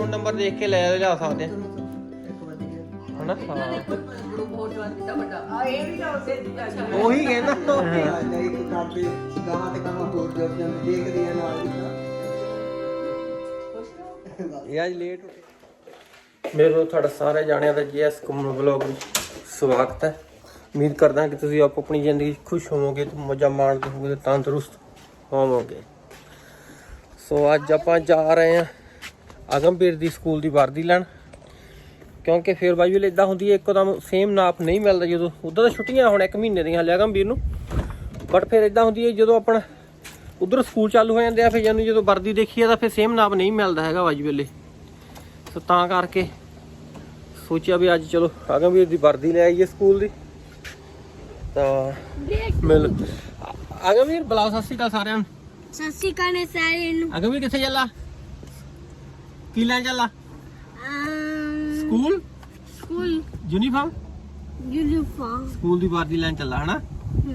ਹੁਣ ਨੰਬਰ ਦੇਖ ਕੇ ਲੈ ਲਿਆ ਸਕਦੇ ਆ। ਹਨਾ? ਹਾਂ ਬਹੁਤ ਵੱਡਾ ਵੱਡਾ। ਆ ਇਹ ਵੀ ਤਾਂ ਉਸੇ ਦੀ ਗੱਲ ਹੈ। ਉਹੀ ਕਹਿੰਦਾ। ਨਹੀਂ ਇੱਕ ਕਾਪੀ ਗਾਵਾਂ ਤੇ ਹੋਰ ਦੇਖਦੀ ਆ ਨਾਲ ਦੀ ਇਹ ਅੱਜ ਲੇਟ ਮੇਰੇ ਵੱਲੋਂ ਤੁਹਾਡਾ ਸਾਰੇ ਜਾਣਿਆਂ ਦਾ ਜੀਐਸ ਕਮਲ ਵਲੌਗ ਵਿੱਚ ਸਵਾਗਤ ਹੈ। ਉਮੀਦ ਕਰਦਾ ਕਿ ਤੁਸੀਂ ਆਪ ਆਪਣੀ ਜ਼ਿੰਦਗੀ 'ਚ ਖੁਸ਼ ਹੋਵੋਗੇ ਤੇ ਮਜ਼ਾ ਮਾਣਦੇ ਹੋਵੋਗੇ ਤੇ ਤੰਦਰੁਸਤ ਹੋਵੋਗੇ। ਸੋ ਅੱਜ ਆਪਾਂ ਜਾ ਰਹੇ ਹਾਂ ਅਗਮਵੀਰ ਦੀ ਸਕੂਲ ਦੀ ਵਰਦੀ ਲੈਣ। ਕਿਉਂਕਿ ਫਿਰ ਬਾਈ ਵੀ ਇਦਾਂ ਹੁੰਦੀ ਹੈ ਇੱਕਦਮ ਸੇਮ ਨਾਪ ਨਹੀਂ ਮਿਲਦਾ ਜਦੋਂ। ਉਦੋਂ ਤਾਂ ਛੁੱਟੀਆਂ ਹੁਣ ਇੱਕ ਮਹੀਨੇ ਦੀਆਂ ਹਲੇ ਅਗਮਵੀਰ ਨੂੰ। ਬਟ ਫਿਰ ਇਦਾਂ ਹੁੰਦੀ ਹੈ ਜਦੋਂ ਆਪਣਾ ਉਧਰ ਸਕੂਲ ਚਾਲੂ ਹੋ ਜਾਂਦੇ ਆ ਫਿਰ ਜਾਨੂੰ ਜਦੋਂ ਵਰਦੀ ਦੇਖੀਏ ਤਾਂ ਫਿਰ ਸੇਮ ਨਾਪ ਨਹੀਂ ਮਿਲਦਾ ਹੈਗਾ ਵਾਜ ਵੇਲੇ। ਸੋ ਤਾਂ ਕਰਕੇ ਸੋਚਿਆ ਵੀ ਅੱਜ ਚਲੋ ਅਗਮਵੀਰ ਦੀ ਵਰਦੀ ਲੈ ਆਈਏ ਸਕੂਲ ਦੀ। ਤਾਂ ਮਿਲ ਅਗਮਵੀਰ ਬੁਲਾਓ ਸਤਿ ਸ਼੍ਰੀ ਅਕਾਲ ਸਾਰਿਆਂ ਨੂੰ। ਸਤਿ ਸ਼੍ਰੀ ਅਕਾਲ ਨੇ ਸਾਰਿਆਂ ਨੂੰ। ਅਗਮਵੀਰ ਕਿੱਥੇ ਚੱਲਾ? ਕੀ ਲੈਣ ਚੱਲਾ? ਅਮ, school school uniform uniform school ਦੀ ਵਰਦੀ ਲੈਣ ਚੱਲਾ ਹਨਾ?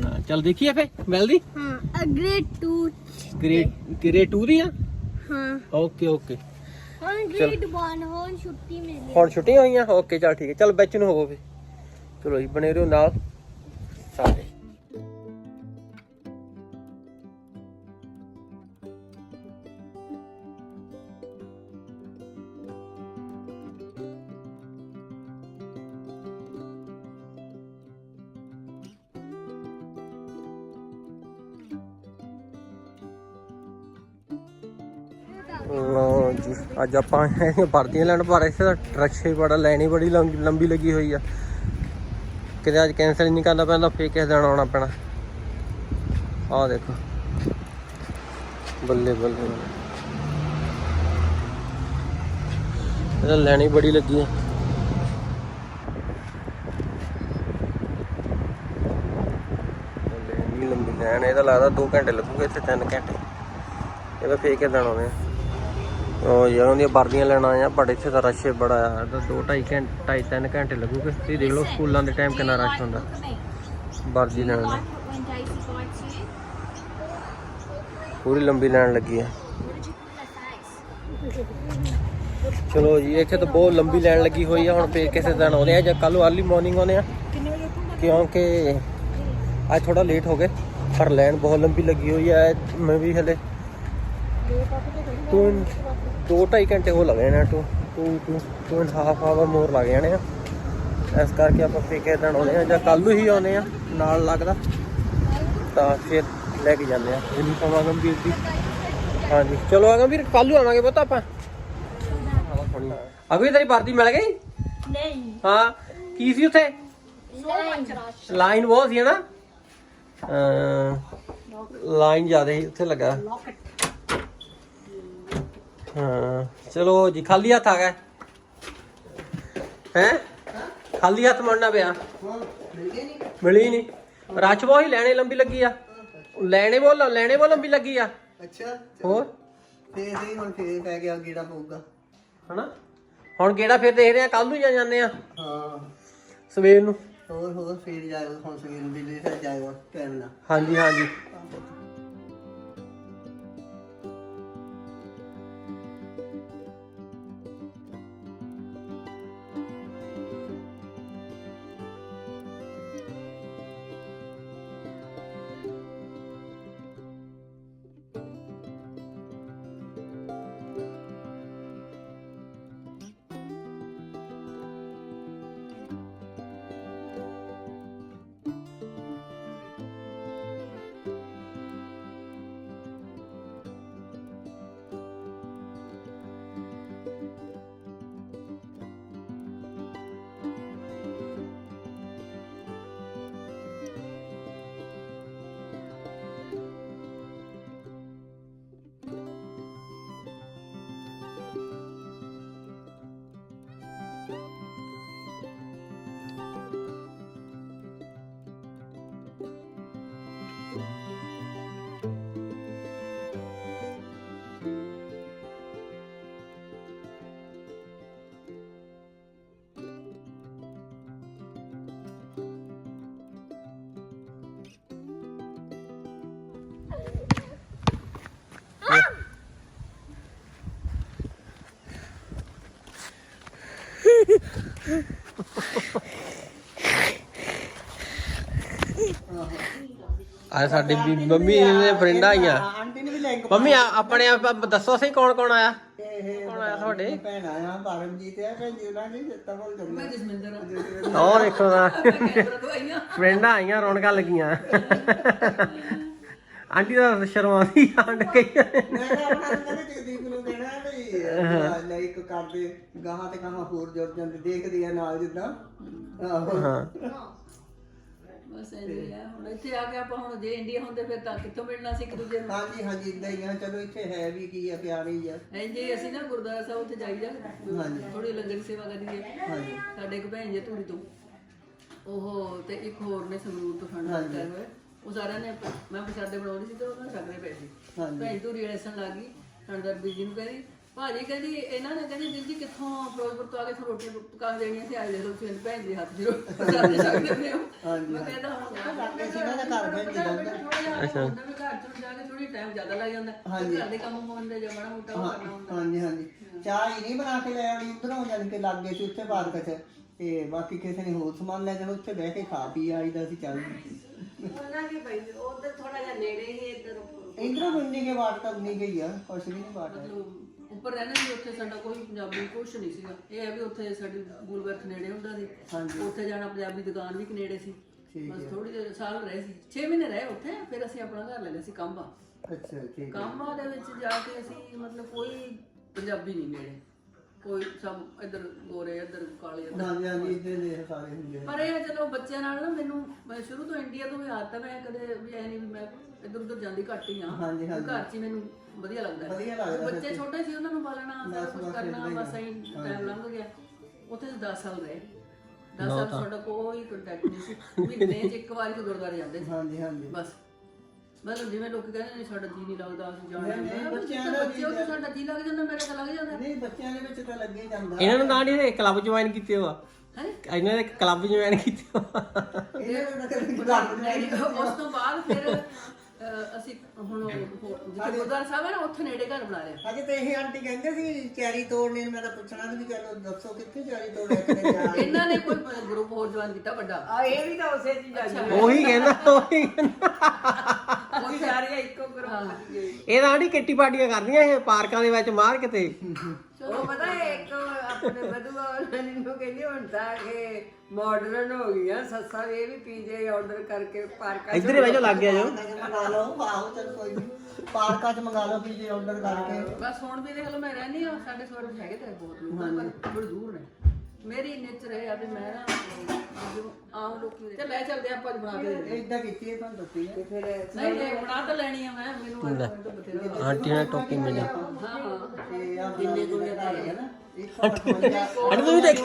ਹਾਂ, ਚੱਲ ਦੇਖੀਏ ਫੇ ਮਿਲਦੀ? ਹਾਂ ਅਗਰੇਡ 2 ਗ੍ਰੇਡ ਗ੍ਰੇਡ 2 ਦੀ ਆ? ਹਾਂ। ਓਕੇ ਓਕੇ ਹੁਣ ਗ੍ਰੇਡ 1 ਹੁਣ ਛੁੱਟੀ ਮਿਲੀ। ਹੁਣ ਛੁੱਟੀਆਂ ਹੋਈਆਂ? ਓਕੇ ਚੱਲ ਠੀਕ ਹੈ। ਚੱਲ ਵਿੱਚ ਨੂੰ ਹੋਵੋ ਫੇ ਚਲੋ ਜੀ ਬਣੇ ਰਹੋ ਨਾਲ। ਲਓ ਅੱਜ ਆਪਾਂ ਆਏ ਹਾਂ ਵਰਦੀਆਂ ਲੈਣ ਪਰ ਇੱਥੇ ਤਾਂ ਰਕਸ਼ੇ ਬੜਾ ਲੈਣੀ ਬੜੀ ਲੰਬੀ ਲੱਗੀ ਹੋਈ ਆ। ਕਿਤੇ ਅੱਜ ਕੈਂਸਲ ਨਹੀਂ ਕਰਨਾ ਪੈਂਦਾ ਫੇਰ ਕਿਸੇ ਦਿਨ ਆਉਣਾ ਪੈਣਾ। ਆਹ ਦੇਖੋ। ਬੱਲੇ ਬੱਲੇ ਬੱਲੇ। ਲੈਣੀ ਬੜੀ ਲੱਗੀ ਆ। ਬੱਲੇ, ਲੰਬੀ ਲੈਣ ਇਹਦਾ ਲੱਗਦਾ 2 ਘੰਟੇ ਲੱਗੂਗੇ ਇੱਥੇ 3 ਘੰਟੇ। ਇਹਦਾ ਫੇਰ ਕੇ ਦਿਨ ਆਉਣੇ ਆ। ਉਹ ਯਾਰ ਉਹਦੀਆਂ ਵਰਦੀਆਂ ਲੈਣ ਆਇਆ ਬਟ ਇੱਥੇ ਦਾ ਰਸ਼ ਬੜਾ ਆ। ਤਾਂ 2 2.5 ਘੰਟੇ 2.5 3 ਘੰਟੇ ਲੱਗੂਗੇ। ਤੁਸੀਂ ਦੇਖ ਲਓ, ਸਕੂਲਾਂ ਦੇ ਟਾਈਮ ਕਿੰਨਾ ਰਸ਼ ਹੁੰਦਾ। ਵਰਦੀ ਲੈਣ ਦਾ। ਪੂਰੀ ਲੰਬੀ ਲਾਈਨ ਲੱਗੀ ਹੈ ਚਲੋ ਜੀ, ਇੱਥੇ ਤਾਂ ਬਹੁਤ ਲੰਬੀ ਲੈਣ ਲੱਗੀ ਹੋਈ ਆ। ਹੁਣ ਫੇਰ ਕਿਸੇ ਦਿਨ ਆਉਂਦੇ ਆ ਜਾਂ ਕੱਲ ਅਰਲੀ ਮਾਰਨਿੰਗ ਆਉਂਦੇ ਆ। ਕਿਉਂਕਿ ਅੱਜ ਥੋੜਾ ਲੇਟ ਹੋ ਗਏ, ਪਰ ਲੈਣ ਬਹੁਤ ਲੰਬੀ ਲੱਗੀ ਹੋਈ ਆ। ਮੈਂ ਵੀ ਹਲੇ ਤੂੰ 2 2.5 ਘੰਟੇ ਹੋ ਲੱਗ ਜਾਣੇ two 2 2 2 and half hour more ਲੱਗ ਜਾਣੇ ਆ। ਇਸ ਕਰਕੇ ਆਪਾਂ ਫੇਕੇ ਦਿਨ ਆਉਂਦੇ ਆ ਜਾਂ ਕੱਲ ਨੂੰ ਹੀ ਆਉਂਦੇ ਆ ਨਾਲ ਲੱਗਦਾ। ਤਾਂ ਫਿਰ ਲੈ ਕੇ ਜਾਂਦੇ ਆ। ਜਿੰਨੀ ਪਵਾ ਗੰਭੀਰ ਦੀ ਹਾਂਜੀ। ਚਲੋ ਆ ਗੰਭੀਰ ਕੱਲ ਨੂੰ ਆਵਾਂਗੇ ਪੁੱਤ ਆਪਾਂ। ਅਗਲੀ ਤੇਰੀ ਵਰਦੀ ਮਿਲ ਗਈ? ਨਹੀਂ। ਹਾਂ। ਕੀ ਸੀ ਉੱਥੇ? ਲਾਈਨ ਬਹੁਤ ਸੀ ਨਾ? ਲਾਈਨ ਜ਼ਿਆਦਾ ਹੀ ਉੱਥੇ ਲੱਗਾ। ਹਾਂ। ਚਲੋ ਜੀ ਖਾਲੀ ਹੱਥ ਆ ਗਏ। ਹੈ? ਖਾਲੀ ਹੱਥ ਮੁੜਨਾ ਪਿਆ। ਮਿਲੀ ਨਹੀਂ। ਰੱਛ ਬਹੁਤ ਹੀ ਲੈਣੇ ਲੰਬੀ ਲੱਗੀ ਆ। ਲੈਣੇ ਬਹੁਤ ਲੈਣੇ ਬਹੁਤ ਲੰਬੀ ਲੱਗੀ ਆ। ਅੱਛਾ ਹੋਰ? ਫੇਰ ਹੀ ਹੁਣ ਫੇਰ ਪੈ ਗਿਆ ਗੇੜਾ ਪਊਗਾ ਹਨਾ? ਹੁਣ ਕਿਹੜਾ ਫਿਰ ਦੇਖਦੇ ਆ ਕੱਲ ਨੂੰ ਜਾ ਜਾਂਦੇ ਆ। ਹਾਂ। ਸਵੇਰ ਨੂੰ। ਹੋਰ ਹੋਰ ਫੇਰ ਜਾਏਗਾ ਹੁਣ ਸਵੇਰ ਨੂੰ ਦਿੱਲੀ ਫਿਰ ਜਾਏਗਾ ਟਾਈਮ ਨਾਲ। ਹਾਂਜੀ ਹਾਂਜੀ। ਆ ਸਾਡੀ ਬੀ- ਮੰਮੀ ਨੇ ਫਰੈਂਡ ਆਈਆਂ ਆਂਟੀ ਮੰਮੀ ਆਪਣੇ ਆਪ ਦੱਸੋ ਸਹੀ ਕੌਣ ਕੌਣ ਆਇਆ? ਕੌਣ ਆਇਆ ਤੁਹਾਡੇ? ਭੈਣਾ ਆ ਪਰਮਜੀਤ ਆ ਭੈਣ ਜੀ ਉਹਨਾਂ ਨੇ ਦਿੱਤਾ ਕੋਲ ਜੰਮਾ ਉਹ ਦੇਖੋ ਨਾ ਫਰੈਂਡਾਂ ਆਈਆਂ ਰੌਣਕਾਂ ਲੱਗੀਆਂ। ਆਂਟੀ ਦਾ ਸ਼ਰਮਾਉਂਦੀ ਆਂਡ ਗਈ ਮੈਂ ਕਿਹਾ ਆਪਣਾ ਉਹਨਾਂ ਨੇ ਜਗਦੀਪ ਨੂੰ ਦੇਣਾ ਵੀ ਲਾਈਕ ਕਰਦੇ ਗਾਹਾਂ ਤੇ ਗਾਹਾਂ ਹੋਰ ਜੁੜ ਜਾਂਦੇ ਦੇਖਦੇ ਆ ਨਾਲ ਜਿੱਦਾਂ। ਆਹੋ। ਹਾਂ। ਬਸ ਇੰਨੀ ਆ ਹੁਣ ਇੱਥੇ ਆ ਕੇ ਆਪਾਂ ਹੁਣ ਜੇ ਇੰਡੀਆ ਹੁੰਦੇ ਫਿਰ ਤਾਂ ਕਿੱਥੋਂ ਮਿਲਣਾ ਸੀ ਇੱਕ ਦੂਜੇ ਨੂੰ? ਹਾਂਜੀ ਹਾਂਜੀ ਇਦਾਂ ਹੀ ਆ ਚਲੋ ਇੱਥੇ ਹੈ ਵੀ ਕੀ ਆ ਪਿਆਰ ਹੀ ਆ। ਇੰਜ ਹੀ ਅਸੀਂ ਨਾ ਗੁਰਦੁਆਰਾ ਸਾਹਿਬ ਉੱਥੇ ਜਾਈਦਾ ਹਾਂਜੀ। ਥੋੜੀ ਲੰਗਰ ਦੀ ਸੇਵਾ ਕਰੀਏ। ਹਾਂਜੀ। ਸਾਡੇ ਇੱਕ ਭੈਣ ਜੇ ਧੂੜੀ ਤੋਂ। ਉਹ ਤੇ ਇੱਕ ਹੋਰ ਨੇ ਸੰਗਰੂਰ ਤੋਂ ਫੰਡ ਦਿੱਤਾ ਹੋਇਆ। ਉਹ ਸਾਰਿਆਂ ਨੇ ਮੈਂ ਪ੍ਰਸ਼ਾਦੇ ਬਣਾਉਂਦੀ ਸੀ ਤੇ ਉਹਨਾਂ ਨੂੰ ਛਕਦੇ ਪਏ ਸੀ। ਹਾਂਜੀ। ਭੈਣ ਧੂਰੀ ਰੇਸਣ ਲੱਗ ਗਈ ਠੰਡਰ ਬੀਜੀ ਨੂੰ ਕਹਿੰਦੀ ਭਾਜੀ ਕਹਿੰਦੀ ਇਹਨਾਂ ਨੇ ਕਹਿੰਦੀ ਜੀ ਕਿੱਥੋਂ ਫਿਰੋਜ਼ਪੁਰ ਤੋਂ ਆ ਕੇ ਰੋਟੀ ਪਕਾ ਦੇਣੀ ਸੀ ਆਏ ਦੇ ਲੋ ਤੁਸੀਂ ਭੈਣ ਦੇ ਹੱਥ ਦੀ ਰੋਟੀ ਪ੍ਰਸ਼ਾਦੇ ਛਕਦੇ ਪਏ ਹੋ। ਹਾਂਜੀ। ਮੈਂ ਕਹਿੰਦਾ ਹੁਣ ਲੱਗੇ ਸੀ ਨਾ ਘਰ ਜੀ ਦਾ ਅੱਛਾ। ਘਰ ਚ ਜਾ ਕੇ ਥੋੜੀ ਟਾਈਮ ਜ਼ਿਆਦਾ ਲੱਗ ਜਾਂਦਾ। ਹਾਂਜੀ। ਘਰ ਦੇ ਕੰਮ ਹੁੰਦੇ ਜਾਂ ਮਾੜਾ ਮੋਟਾ ਉਹ ਕਰਨਾ ਹੁੰਦਾ। ਹਾਂਜੀ ਹਾਂਜੀ। ਚਾਹ ਹੀ ਨਹੀਂ ਬਣਾ ਕੇ ਲੈ ਆਉਣੀ ਉਧਰੋਂ ਜਾਣ ਕੇ ਲੱਗੇ ਸੀ ਉੱਥੇ ਪਾਰਕ 'ਚ। ਤੇ ਬਾਕੀ ਕਿਸੇ ਨੇ ਹੋਰ ਸਮਾਨ ਲੈ ਜਾਣਾ ਉੱਥੇ ਬਹਿ ਕੇ ਖਾ ਪੀ ਆਈਦਾ ਸੀ ਚੱਲ। ਉਹਨਾਂ ਦੀ ਭਾਈ ਉਧਰ ਥੋੜਾ ਜਿਹਾ ਨੇੜੇ ਹੀ ਇੱਧਰ ਇਧਰੋਂ ਮੁੰਨੀ ਕੇ ਬਾਟ ਤਾਂ ਨਹੀਂ ਗਈ ਆ ਕੁਛ ਵੀ ਨਹੀਂ ਬਾਟ ਹੈ। ਉੱਪਰ ਰਹਿੰਦੇ ਸੀ ਉੱਥੇ ਸਾਡਾ ਕੋਈ ਪੰਜਾਬੀ ਕੁਛ ਨਹੀਂ ਸੀਗਾ। ਇਹ ਹੈ ਵੀ ਉੱਥੇ ਸਾਡੀ ਗੁਲਬਰਥ ਨੇੜੇ ਹੁੰਦਾ ਸੀ। ਹਾਂਜੀ। ਉੱਥੇ ਜਾਣਾ ਪੰਜਾਬੀ ਦੁਕਾਨ ਵੀ ਨੇੜੇ ਸੀ। ਠੀਕ ਬਸ ਥੋੜੀ ਜਿਹੀ ਸਾਲ ਰਹੇ ਸੀ। 6 ਮਹੀਨੇ ਰਹੇ ਉੱਥੇ ਫਿਰ ਅਸੀਂ ਆਪਣਾ ਘਰ ਲੈ ਲਿਆ ਸੀ ਕੰਬਾ। ਅੱਛਾ ਠੀਕ ਹੈ। ਕੰਬਾ ਦੇ ਵਿੱਚ ਜਾ ਕੇ ਅਸੀਂ ਮਤਲਬ ਕੋਈ ਪੰਜਾਬੀ ਨਹੀਂ ਨੇੜੇ। ਕੋਈ ਸਭ ਇੱਧਰ ਗੋਰੇ ਇੱਧਰ ਕਾਲੇ ਇੱਧਰ ਹਾਂਜੀ ਹਾਂਜੀ ਇੱਥੇ ਦੇ ਸਾਰੇ ਹੁੰਦੇ ਆ। ਪਰ ਇਹ ਆ ਚਲੋ ਬੱਚਿਆਂ ਨਾਲ ਨਾ ਮੈਨੂੰ ਮੈਂ ਸ਼ੁਰੂ ਤੋਂ ਇੰਡੀਆ ਤੋਂ ਵੀ ਆਦਤ ਹੈ ਮੈਂ ਕਦੇ ਵੀ ਐ ਨਹੀਂ ਵੀ ਮੈਂ ਇੱਧਰ ਉੱਧਰ ਜਾਂਦੀ ਘੱਟ ਹੀ ਆ। ਹਾਂਜੀ, ਹਾਂਜੀ। ਘਰ 'ਚ ਹੀ ਮੈਨੂੰ ਵਧੀਆ ਲੱਗਦਾ। ਹੈ। ਵਧੀਆ ਲੱਗਦਾ ਬੱਚੇ ਛੋਟੇ ਸੀ ਉਹਨਾਂ ਨੂੰ ਪਾਲਣਾ ਸਾਰਾ ਕੁਝ ਕਰਨਾ ਬਸ ਐਂ ਟਾਈਮ ਲੰਘ ਗਿਆ। ਉੱਥੇ 10 ਸਾਲ ਰਹੇ। 10 ਸਾਲ ਸਾਡਾ ਕੋਈ ਕੰਟੈਕਟ ਨਹੀਂ ਸੀ। ਮਹੀਨੇ 'ਚ ਇੱਕ ਵਾਰੀ ਤਾਂ ਗੁਰਦੁਆਰੇ ਜਾਂਦੇ ਸੀ। ਹਾਂਜੀ ਹਾਂਜੀ। ਬਸ। ਮਤਲਬ ਜਿਵੇਂ ਲੋਕ ਕਹਿੰਦੇ ਨੇ ਸਾਡਾ ਜੀ ਨਹੀਂ ਲੱਗਦਾ ਅਸੀਂ ਜਾਣਾ ਨਹੀਂ, ਨਹੀਂ ਬੱਚਿਆਂ ਦਾ ਬੱਚੇ ਉੱਥੇ ਸਾਡਾ ਜੀ ਲੱਗ ਜਾਂਦਾ ਮੇਰੇ ਤਾਂ ਲੱਗ ਜਾਂਦਾ। ਨਹੀਂ ਬੱਚਿਆਂ ਦੇ ਵਿੱਚ ਤਾਂ ਲੱਗੇ ਜਾਂਦਾ। ਇਹਨਾਂ ਨੂੰ ਤਾਂ ਆਂਟੀ ਨੇ ਕਲੱਬ ਜੁਆਇਨ ਕੀਤੇ ਹੋਆ। ਹੈ? ਇਹਨਾਂ ਨੇ ਕਲੱਬ ਜੁਆਇਨ ਕੀਤੇ ਹੋਆ। ਇਹਨਾਂ ਨੂੰ ਤਾਂ ਕਦੇ ਲੱਗ ਨਹੀਂ, ਉਸ ਤੋਂ ਬਾਅਦ ਫਿਰ ਅਹ, ਅਸੀਂ ਹੁਣ ਉਹ- ਜਿੱਥੇ ਗੁਰਦੁਆਰਾ ਸਾਹਿਬ ਹੈ ਨਾ ਉੱਥੇ ਨੇੜੇ ਘਰ ਬਣਾ ਲਿਆ। ਅਜੇ ਤੇ ਇਹ ਆਂਟੀ ਕਹਿੰਦੇ ਸੀ ਚੈਰੀ ਤੋੜਨੇ ਨੂੰ। ਮੈਂ ਤਾਂ ਪੁੱਛਣਾ ਸੀ ਵੀ ਚਲੋ ਦੱਸੋ ਕਿੱਥੇ ਚੈਰੀ ਤੋੜਿਆ ਕਿਤੇ ਜਾ ਇਹਨਾਂ ਨੇ ਕੋਈ ਗਰੁੱਪ ਹੋਰ ਜੁਆਇਨ ਕੀਤਾ ਵੱਡਾ। ਆ ਇਹ ਵੀ ਤਾਂ ਉਸੇ ਚ ਜਾਂਦੀ ਉਹੀ ਕਹਿੰਦਾ ਉਹੀ ਕਹਿੰਦਾ। ਉਹ ਸਾਰੀਆਂ ਇੱਕੋ ਗਰੁੱਪ ਦੀ ਇਹ ਤਾਂ ਆਂਟੀ ਕਿੱਟੀ ਪਾਰਟੀਆਂ ਕਰਦੀਆਂ ਇਹ ਪਾਰਕਾਂ ਦੇ ਵਿੱਚ ਮਾਰ ਕਿਤੇ। ਉਹ ਪਤਾ ਹੈ ਇੱਕ ਆਪਣੇ ਬਦੂਆ ਉਹਨਾਂ ਨੂੰ ਕਹਿੰਦੀ ਹੁਣ ਤਾਂ ਕਿ ਮਾਡਰਨ ਹੋ ਗਈਆਂ ਸੱਸਾਂ ਵੀ ਇਹ ਵੀ ਪੀਜੇ ਆਰਡਰ ਕਰਕੇ ਪਾਰਕਾਂ ਚ ਇੱਧਰ ਲੱਗ ਗਿਆ ਜੋ। ਮੰਗਾ ਲਓ ਆਹੋ ਚਲ ਕੋਈ ਨਹੀਂ ਪਾਰਕਾਂ 'ਚ ਮੰਗਾ ਲਓ ਪੀਜੇ ਆਰਡਰ ਕਰਕੇ। ਬਸ ਹੁਣ ਵੀ ਦੇਖ ਲਓ ਮੈਂ ਰਹਿੰਦੀ ਆ ਸਾਡੇ ਸਵਰ ਹੈਗੇ ਤੇ ਬਹੁਤ ਲੋਕ ਪਰ ਬੜੇ ਦੂਰ ਨੇ। ਮੇਰੀ ਨੇਚਰ ਹੈ ਆ ਵੀ ਮੈਂ ਨਾ ਜਦੋਂ ਆਮ ਲੋਕੀ ਤੇ ਲੈ ਚੱਲਦੇ ਆਪਾਂ ਅੱਜ ਬਣਾ ਕੇ ਦੇ ਦਿੰਦੇ। ਇਦਾਂ ਕੀਤੀ ਹੈ ਤੁਹਾਨੂੰ ਦੱਸੀ ਹੈ। ਫਿਰ ਨਹੀਂ ਨਹੀਂ ਬਣਾ ਤਾਂ ਲੈਣੀ ਆ ਮੈਂ ਮੈਨੂੰ ਅੱਜ ਤਾਂ ਬਥੇਰਾ ਆਂਟੀ ਨੇ ਟੋਪੀ ਮਿਲੀ। ਹਾਂ ਹਾਂ। ਤੇ ਆ ਜਿੰਨੇ ਗੁਣੇ ਦਾ ਹੈ ਨਾ। 158 ਆਂਟੀ ਤੂੰ ਵੀ ਦੇਖ।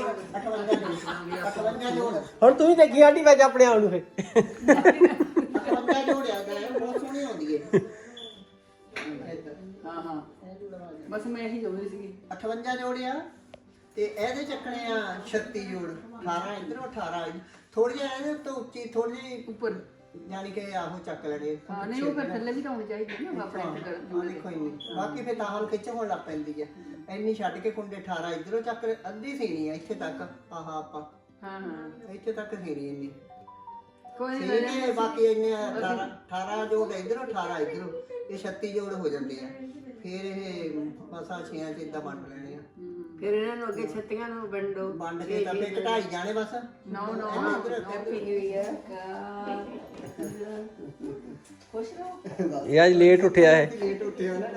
58 ਜੋੜ ਹੁਣ ਤੂੰ ਵੀ ਦੇਖੀ ਆਂਟੀ ਵਿੱਚ ਆਪਣੇ ਆਪ ਨੂੰ ਫੇ 58 ਜੋੜਿਆ। ਗਿਆ ਬਹੁਤ ਸੋਹਣੀ ਆਉਂਦੀ ਹੈ ਏਦਾਂ। ਹਾਂ। ਹਾਂ ਬਸ ਮੈਂ ਇਹੀ ਚਾਹੁੰਦੀ ਸੀਗੀ। 58 ਜੋੜਿਆ। ਤੇ ਇਹਦੇ ਚੱਕਣੇ ਆ 36 ਜੋੜ 18 ਇਧਰੋਂ 18 ਥੋੜੀ ਜਿਹੀ ਇਹਦੇ ਉੱਤੇ ਉੱਚੀ ਥੋੜੀ ਜਿਹੀ ਉੱਪਰ ਯਾਨੀ ਕਿ ਆਹੋ ਚੱਕ ਲੈਣੇ ਹਾਂ ਨਹੀਂ ਉਹ ਫਿਰ ਥੱਲੇ ਵੀ ਤਾਂ ਹੋਣੀ ਚਾਹੀਦੀ ਨਾ ਆਪਣੇ ਦੇਖੋ ਇੰਨੀ। ਬਾਕੀ ਫਿਰ ਤਾਂ ਖਿੱਚ ਹੋਣ ਲੱਗ ਪੈਂਦੀ ਹੈ ਇੰਨੀ ਛੱਡ ਕੇ ਕੁੰਡੇ 18 ਇਧਰੋਂ ਚੱਕ ਅੱਧੀ ਸੀਣੀ ਆ ਇੱਥੇ ਤੱਕ। ਆਹ ਆਪਾਂ। ਹਾਂ ਹਾਂ। ਇੱਥੇ ਤੱਕ ਸੀਣੀ ਇੰਨੀ। ਕੋਈ ਨਹੀਂ ਬਾਕੀ ਇੰਨੇ 18 18 ਜੋੜ ਇਧਰੋਂ 18 ਇਧਰੋਂ। ਇਹ 36 ਜੋੜ ਹੋ ਜਾਂਦੇ ਆ। ਫਿਰ ਇਹ ਮਸਾ ਛਿਆਂ ਚ ਇਦਾਂ ਵੰਡ ਲੈਣੇ ਫਿਰ ਇਹਨਾਂ ਨੂੰ ਅੱਗੇ ਛੱਤੀਆਂ ਨੂੰ ਵੰਡੋ। ਵੰਡ ਕੇ ਤਾਂ ਫਿਰ ਘਟਾਈ ਜਾਣੇ ਬਸ। ਨੋ ਨੋ ਇਹਨੂੰ ਇੱਧਰ ਪੀ ਹੋਈ ਆ। ਖੁਸ਼ ਰਹੋ। ਇਹ ਅੱਜ ਲੇਟ ਉੱਠਿਆ ਹੈ ਲੇਟ ਉੱਠੇ ਹੋ ਨਾ